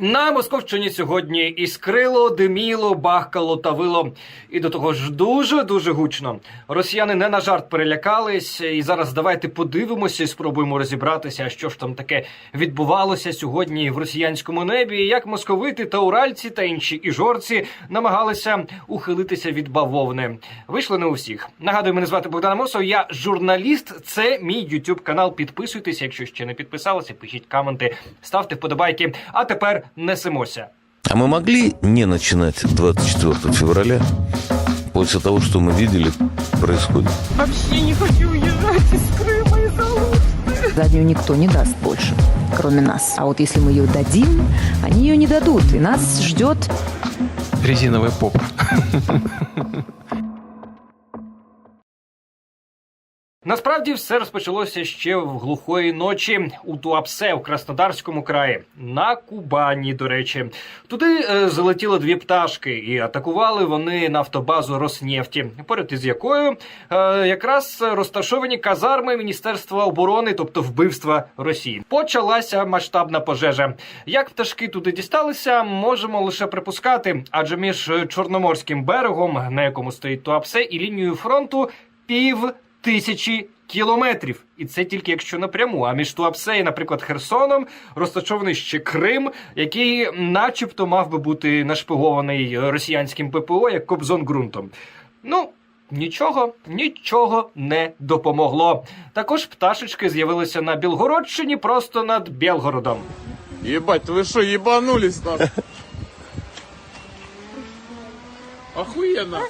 На Московщині сьогодні іскрило, диміло, бахкало та вило. І до того ж дуже дуже гучно. Росіяни не на жарт перелякались. І зараз давайте подивимося і спробуємо розібратися, що ж там таке відбувалося сьогодні в росіянському небі. і Як московити та уральці та інші іжорці намагалися ухилитися від бавовни. Вийшло не у всіх. Нагадую, мене звати Богдан Мосов. Я журналіст. Це мій YouTube канал. Підписуйтесь, якщо ще не підписалися. Пишіть коменти, ставте вподобайки. А тепер несемося. А мы могли не начинать 24 февраля после того, что мы видели происходит? Вообще не хочу уезжать из Крыма из Алушты. Заднюю никто не даст больше, кроме нас. А вот если мы ее дадим, они ее не дадут. И нас ждет резиновый поп. Насправді все розпочалося ще в глухої ночі у Туапсе в Краснодарському краї на Кубані. До речі, туди е, залетіли дві пташки, і атакували вони нафтобазу Роснефті, поряд із якою е, якраз розташовані казарми Міністерства оборони, тобто вбивства Росії. Почалася масштабна пожежа. Як пташки туди дісталися, можемо лише припускати, адже між Чорноморським берегом, на якому стоїть Туапсе, і лінією фронту пів тисячі кілометрів, і це тільки якщо напряму. А між Туапсе і, наприклад, Херсоном розташований ще Крим, який, начебто, мав би бути нашпигований росіянським ППО як Кобзон ґрунтом. Ну. Нічого, нічого не допомогло. Також пташечки з'явилися на Білгородщині просто над Білгородом. Ебать, вы что, ебанулись там? Охуенно.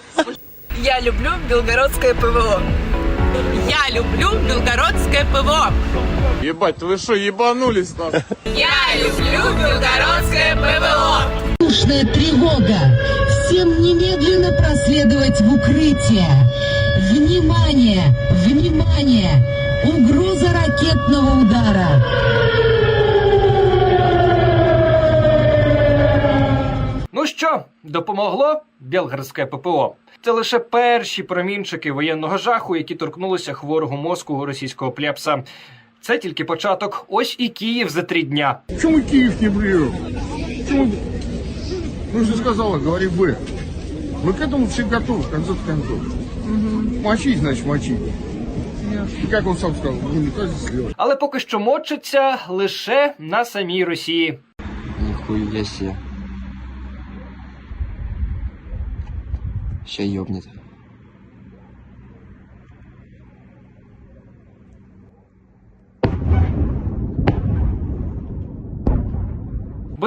Я люблю белгородское ПВО. Я люблю белгородское ПВО. Ебать, вы что, ебанулись там? Я люблю белгородское ПВО. Воздушная тревога. Всем немедленно проследовать в укрытие. Внимание! Внимание! Угроза ракетного удара. Ну що, допомогло Білгородське ППО? Це лише перші промінчики воєнного жаху, які торкнулися хворого мозку російського плепса. Це тільки початок. Ось і Київ за три дня. Почему Киев не берем? Почему? Ну же сказала, говори Б. Мы к этому все готовы, в конце концов. Мочить, значит, мочить. И как он сам сказал, ну не кажется слева. Але поки що мочаться лише на самій Росії. Нихуя себе. Ща ёбнет.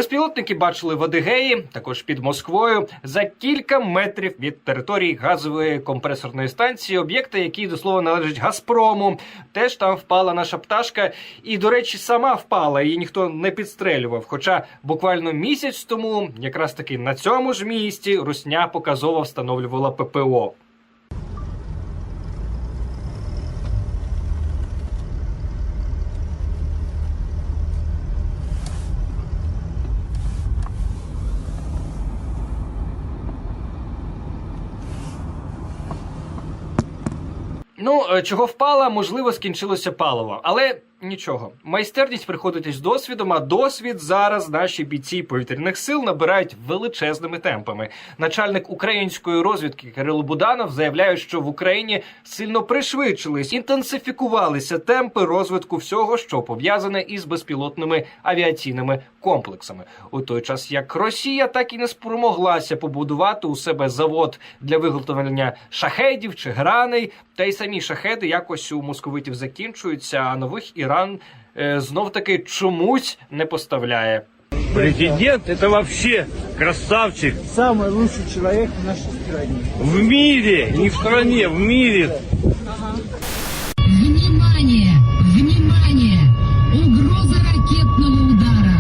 Безпілотники бачили в Адигеї, також під Москвою, за кілька метрів від території газової компресорної станції, об'єкта, який до слова належить Газпрому. Теж там впала наша пташка, і, до речі, сама впала. Її ніхто не підстрелював. Хоча буквально місяць тому, якраз таки на цьому ж місці, Русня показово встановлювала ППО. Ну, е, чого впала, можливо, скінчилося паливо, але нічого. Майстерність приходить із досвідом, а досвід зараз наші бійці повітряних сил набирають величезними темпами. Начальник української розвідки Кирило Буданов заявляє, що в Україні сильно пришвидшились, інтенсифікувалися темпи розвитку всього, що пов'язане із безпілотними авіаційними комплексами. У той час як Росія так і не спромоглася побудувати у себе завод для виготовлення шахедів чи граней, та й самі шахеди якось у московитів закінчуються, а нових Іран е, знов таки чомусь не поставляє. Президент это вообще красавчик. Самый лучший человек в нашей стране. В мире, не в стране, в мире. Внимание! Внимание! Угроза ракетного удара.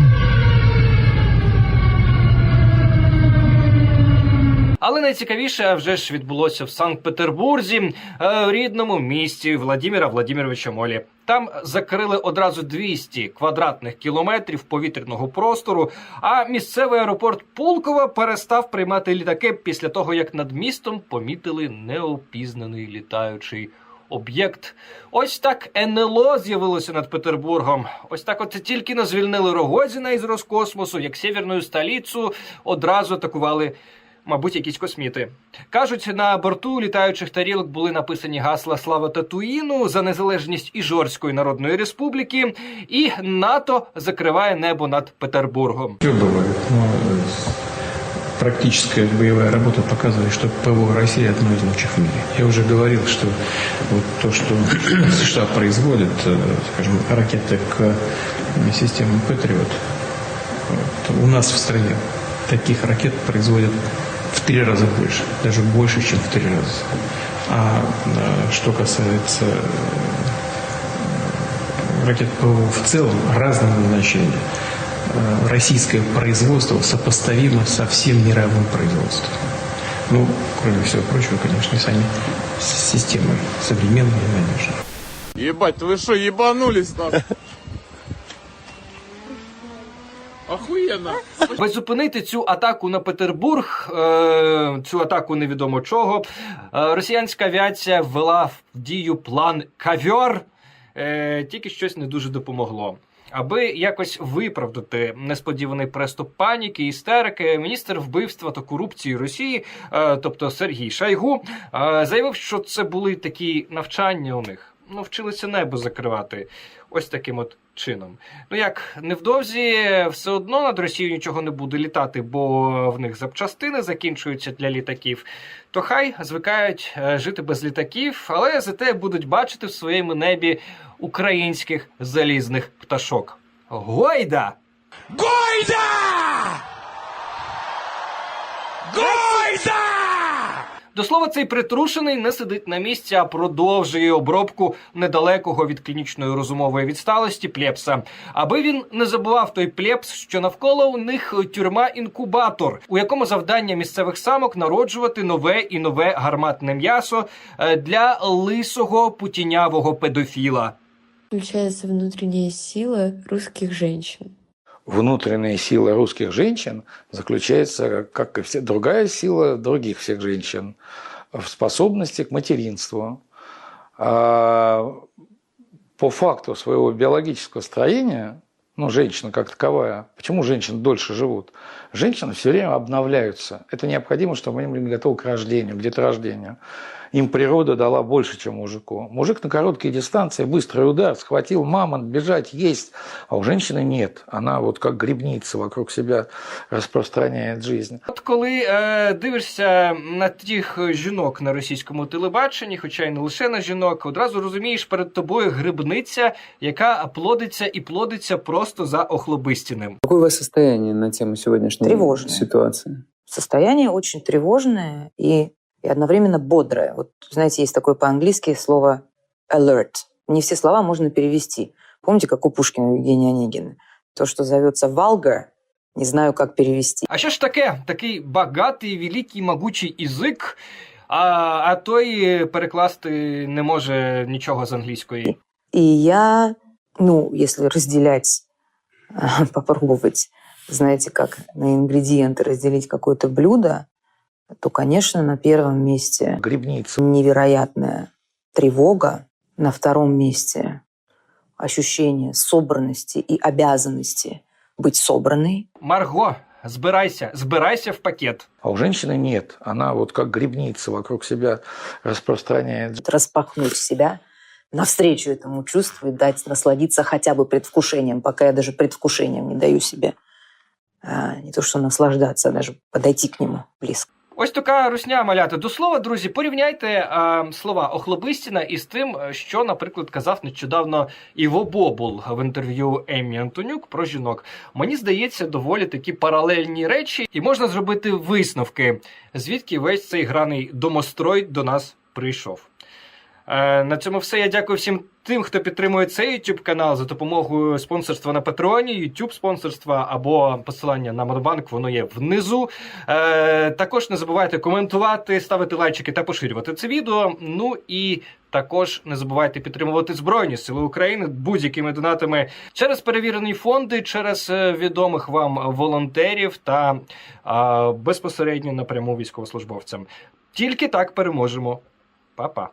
Але найцікавіше а вже ж відбулося в Санкт-Петербурзі, е, в рідному місті Владіміра Владимировича Молі. Там закрили одразу 200 квадратних кілометрів повітряного простору. А місцевий аеропорт Пулково перестав приймати літаки після того, як над містом помітили неопізнаний літаючий об'єкт. Ось так НЛО з'явилося над Петербургом. Ось так, от тільки не звільнили Рогозіна із Роскосмосу, як сєвєрну столицю одразу атакували Мабуть, якісь косміти кажуть, на борту літаючих тарілок були написані гасла Слава Татуїну за незалежність Іжорської Народної Республіки, і НАТО закриває небо над Петербургом. Все бывает, но э, практическая боевая работа показывает, что ПВО России одно из лучших в мире. Я уже говорил, что вот то, что США производит, э, скажем, ракеты к системам Патриот, вот, у нас в стране таких ракет производят в три раза больше, даже больше, чем в три раза. А э, что касается э, ракет ПВО в целом разного назначения, э, российское производство сопоставимо со всем мировым производством. Ну, кроме всего прочего, конечно, и сами системы современные и надежные. Ебать, вы что, ебанулись нахуй? Охуенно. Аби зупинити цю атаку на Петербург, е, цю атаку невідомо чого, е, росіянська авіація ввела в дію план Кавьор, е, тільки щось не дуже допомогло. Аби якось виправдати несподіваний приступ паніки істерики, міністр вбивства та корупції Росії, тобто Сергій Шайгу, заявив, що це були такі навчання у них. Ну, вчилися небо закривати. Ось таким от чином. Ну як невдовзі все одно над Росією нічого не буде літати, бо в них запчастини закінчуються для літаків. То хай звикають е, жити без літаків, але зате будуть бачити в своєму небі українських залізних пташок. Гойда! Гойда! Гойда! До слова, цей притрушений не сидить на місці, а продовжує обробку недалекого від клінічної розумової відсталості плепса. Аби він не забував той плепс, що навколо у них тюрма-інкубатор, у якому завдання місцевих самок народжувати нове і нове гарматне м'ясо е, для лисого путінявого педофіла. Включается внутренняя сила русских женщин. Внутренняя сила русских женщин заключается, как и все, другая сила других всех женщин, в способности к материнству. А по факту своего биологического строения, ну, женщина как таковая, почему женщины дольше живут? Женщины все время обновляются. Это необходимо, чтобы они были готовы к рождению, к деторождению. Им природа дала больше, чем мужику. Мужик на короткие дистанции, быстрый удар, схватил мамонт, бежать, есть. А у женщины нет. Она вот как грибница вокруг себя распространяет жизнь. От коли е, дивишся на тих жінок на російському телебаченні, хоча й не лише на жінок, одразу розумієш перед тобою грибниця, яка плодиться і плодиться просто за охлобистіним. Какое у вас состояние на тему сегодняшней Тревожное. ситуации? Состояние очень тревожное и, и одновременно бодрое. Вот, знаете, есть такое по-английски слово alert. Не все слова можно перевести. Помните, как у Пушкина Евгения Онегина? То, что зовется vulgar, не знаю, как перевести. А що ж таке? Такий багатий, великий, могучий язик, а, а той перекласти не може нічого з англійської. И я, ну, если разделять, попробовать, знаете, как на ингредиенты разделить какое-то блюдо, то, конечно, на первом месте Грибница. невероятная тревога, на втором месте ощущение собранности и обязанности быть собранной. Марго, збирайся, збирайся в пакет. А у женщины нет. Она вот как грибница вокруг себя распространяет распахнуть себя навстречу этому чувству и дать насладиться хотя бы предвкушением, пока я даже предвкушением не даю себе а, не то что наслаждаться, а даже подойти к нему близко. Ось така русня маляти. До слова, друзі, порівняйте е, слова Охлобистіна із тим, що, наприклад, казав нещодавно Іво Бобул в інтерв'ю Еммі Антонюк про жінок. Мені здається, доволі такі паралельні речі, і можна зробити висновки, звідки весь цей граний домострой до нас прийшов. Е, На цьому все. Я дякую всім тим, хто підтримує цей YouTube канал за допомогою спонсорства на Патреоні, YouTube спонсорства або посилання на Монобанк, воно є внизу. Е, також не забувайте коментувати, ставити лайчики та поширювати це відео. Ну і також не забувайте підтримувати Збройні Сили України будь-якими донатами через перевірені фонди, через е, відомих вам волонтерів та е, безпосередньо напряму військовослужбовцям. Тільки так переможемо. Па-па.